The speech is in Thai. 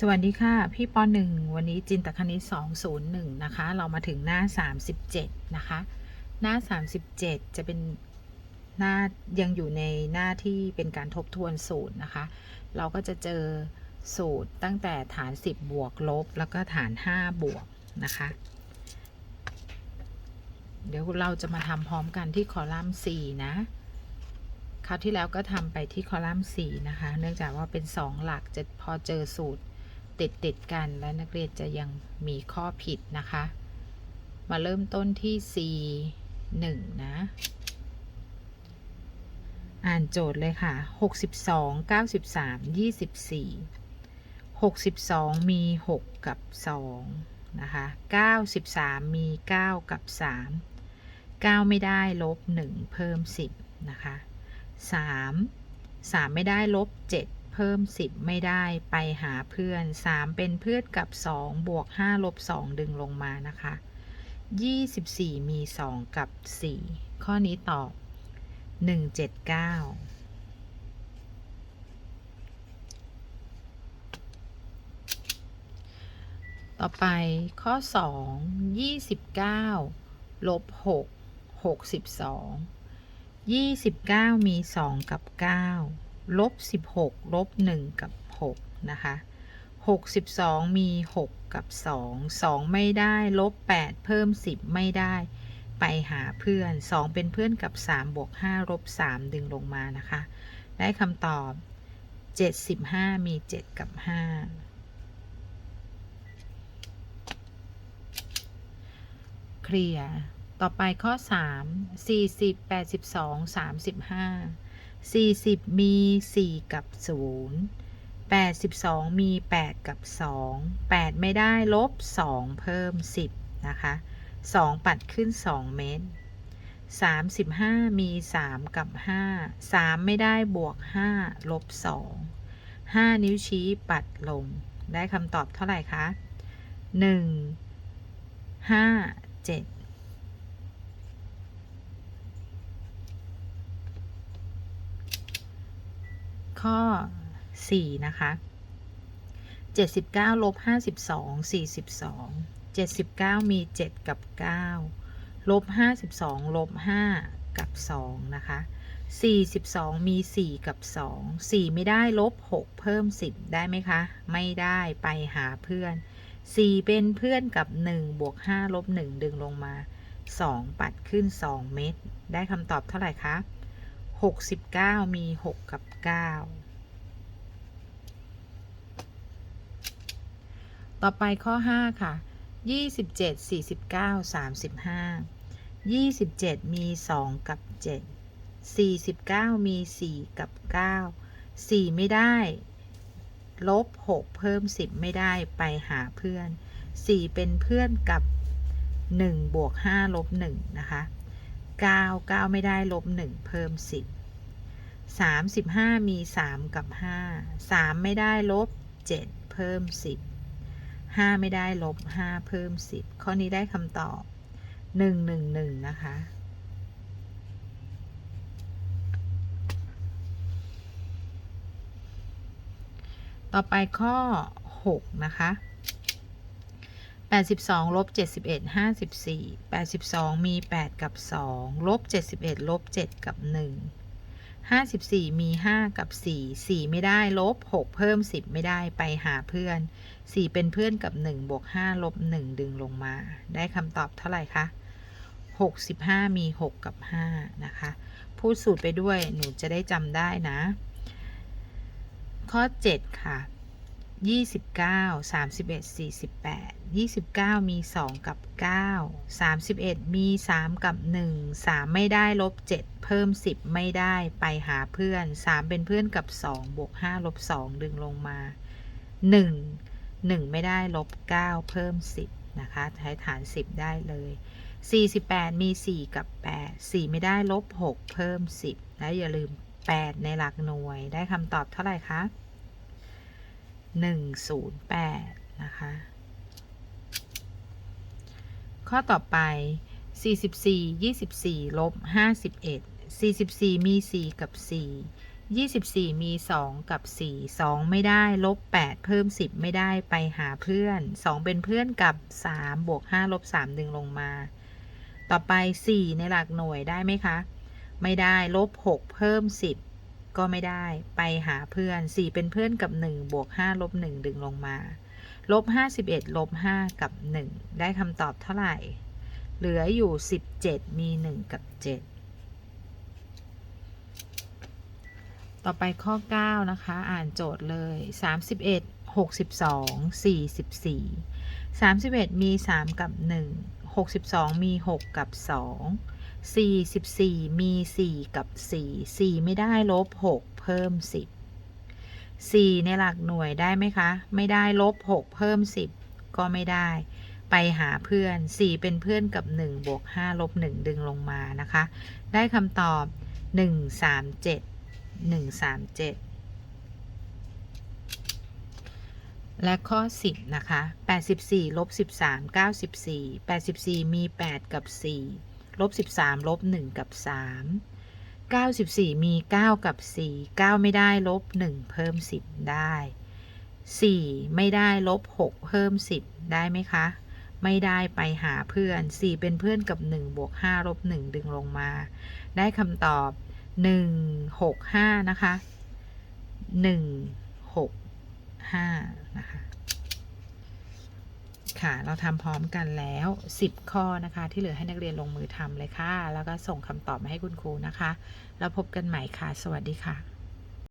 สวัสดีค่ะ พี่ปหนึ่งวันนี้จินตคณิต201 นะคะ เรามาถึงหน้า 37 นะคะ หน้า 37 จะเป็นหน้ายังอยู่ในหน้าที่เป็นการทบทวนสูตรนะคะ เราก็จะเจอสูตรตั้งแต่ฐาน 10 บวกลบ แล้วก็ฐาน 5 บวกนะคะ เดี๋ยวเราจะมาทำพร้อมกันที่คอลัมน์4นะคราวที่แล้วก็ทำไปที่คอลัมน์4นะคะ เนื่องจากว่าเป็น 2 หลักจะพอเจอสูตร ติดติดๆกันและนักเรียนจะยังมีข้อผิดนะคะ มาเริ่มต้นที่ C 1 นะ อ่านโจทย์เลยค่ะ 62 93 24 62 มี 6 กับ 2 นะคะ 93 มี 9 กับ 3 9 ไม่ได้ลบ 1 เพิ่ม 10 นะคะ 3 3 ไม่ได้ลบ 7 เพิ่ม 10 ไม่ได้ไปหาเพื่อน 3 เป็นเพื่อนกับ 2 บวก 5 ลบ 2 ดึงลงมานะคะ 24 มี 2 กับ 4 ข้อนี้ตอบ 179ต่อไปข้อ 2 29ลบ6 62 29 มี 2 กับ 9 ลบ 16 ลบ 1 กับ 6 นะคะ 62 มี 6 กับ 2 2 ไม่ได้ ลบ 8 เพิ่ม 10 ไม่ได้ ไปหาเพื่อน 2 เป็นเพื่อนกับ 3 บวก 5 ลบ 3 ดึงลงมานะคะ ได้คำตอบ 75 มี 7 กับ 5 เคลียร์ ต่อไปข้อ 3 40 82 35 40 มี 4 กับ 0 82 มี 8 กับ 2 8 ไม่ได้ลบ 2 เพิ่ม 10 นะคะ 2 ปัดขึ้น 2 เมตร 35 มี 3 กับ 5 3 ไม่ได้บวก 5 ลบ 2 5 นิ้วชี้ปัดลง ได้คำตอบเท่าไหร่คะ 1 5 7 ข้อ 4 นะคะ 79ลบ52 42 79 มี 7 กับ 9 ลบ 52 ลบ 5 กับ 2 นะคะ 42 มี 4 กับ 2 4 ไม่ได้ ลบ 6 เพิ่ม 10 ได้ไหมคะ ไม่ได้ไปหาเพื่อน 4 เป็นเพื่อนกับ 1 บวก 5 ลบ 1 ดึงลงมา 2 ปัดขึ้น 2 เม็ด ได้คำตอบเท่าไหร่คะ 69มี6กับ9ต่อไปข้อ5ค่ะ27 49 35 27มี2กับ7 49มี4กับ9 4ไม่ได้ ลบ6เพิ่ม10ไม่ได้ไปหาเพื่อน4เป็นเพื่อนกับ1บวก5ลบ1นะคะ 9 9 ไม่ได้ลบ 1 เพิ่ม 10 35 มี 3 กับ 5 3 ไม่ได้ลบ 7 เพิ่ม 10 5 ไม่ได้ลบ 5 เพิ่ม 10 ข้อนี้ได้คำตอบ 111 นะคะ ต่อไปข้อ 6 นะคะ 82ลบ71 54 82 มี 8 กับ 2 ลบ 71 ลบ 7 กับ 1 54 มี 5 กับ 4 4 ไม่ได้ ลบ 6 เพิ่ม 10 ไม่ได้ ไปหาเพื่อน 4 เป็นเพื่อนกับ 1 บวก 5 ลบ 1 ดึงลงมา ได้คำตอบเท่าไหร่คะ 65 มี 6 กับ 5 นะคะ พูดสูตรไปด้วย หนูจะได้จำได้นะ ข้อ 7 ค่ะ 29 31 48 29มี2กับ9 31มี3กับ1 3ไม่ได้ลบ7เพิ่ม10ไม่ได้ไปหาเพื่อน3เป็นเพื่อนกับ2บวก5ลบ2ดึงลงมา1 1ไม่ได้ลบ9เพิ่ม10นะคะใช้ฐาน10ได้เลย48มี4กับ8 4ไม่ได้ลบ6เพิ่ม10แล้วอย่าลืม8ในหลักหน่วยได้คำตอบเท่าไหร่คะ 108 นะคะ ข้อต่อไป 44 24 ลบ 51 44 มี 4 กับ 4 24 มี 2 กับ 4 2 ไม่ได้ ลบ 8 เพิ่ม 10 ไม่ได้ ไปหาเพื่อน 2 เป็นเพื่อนกับ 3 บวก 5 ลบ 3 ดึงลงมา ต่อไป 4 ในหลักหน่วยได้ไหมคะ ไม่ได้ ลบ 6 เพิ่ม 10 ก็ไม่ได้ ไปหาเพื่อน 4 เป็นเพื่อนกับ 1 บวก 5 ลบ 1 ดึงลงมา ลบ 51 ลบ 5 กับ 1 ได้คำตอบเท่าไหร่ เหลืออยู่ 17 มี 1 กับ 7 ต่อไปข้อ 9 นะคะ อ่านโจทย์เลย 31 62 44 31 มี 3 กับ 1 62 มี 6 กับ 2 44 มี 4 กับ 4 4 ไม่ได้ลบ 6 เพิ่ม 10 4 ในหลักหน่วยได้ไหมคะ ไม่ได้ลบ 6 เพิ่ม 10 ก็ไม่ได้ ไปหาเพื่อน 4 เป็นเพื่อนกับ 1 บวก 5 ลบ 1 ดึงลงมานะคะ ได้คำตอบ 1 3 7 1 3 7และข้อ 10 นะคะ 84 ลบ 13 94 84 มี 8 กับ 4 ลบ13ลบ1กับ3 94มี9กับ4 9ไม่ได้ลบ1เพิ่ม10ได้4ไม่ได้ลบ6เพิ่ม10ได้ไหมคะ ไม่ได้ไปหาเพื่อน4เป็นเพื่อนกับ1บวก5ลบ1ดึงลงมา ได้คำตอบ1 6 5นะคะ1 6 5นะคะ ค่ะ เราทำพร้อมกันแล้ว 10 ข้อนะคะ ที่เหลือให้นักเรียนลงมือทำเลยค่ะ แล้วก็ส่งคำตอบมาให้คุณครูนะคะ แล้วพบกันใหม่ค่ะ สวัสดีค่ะ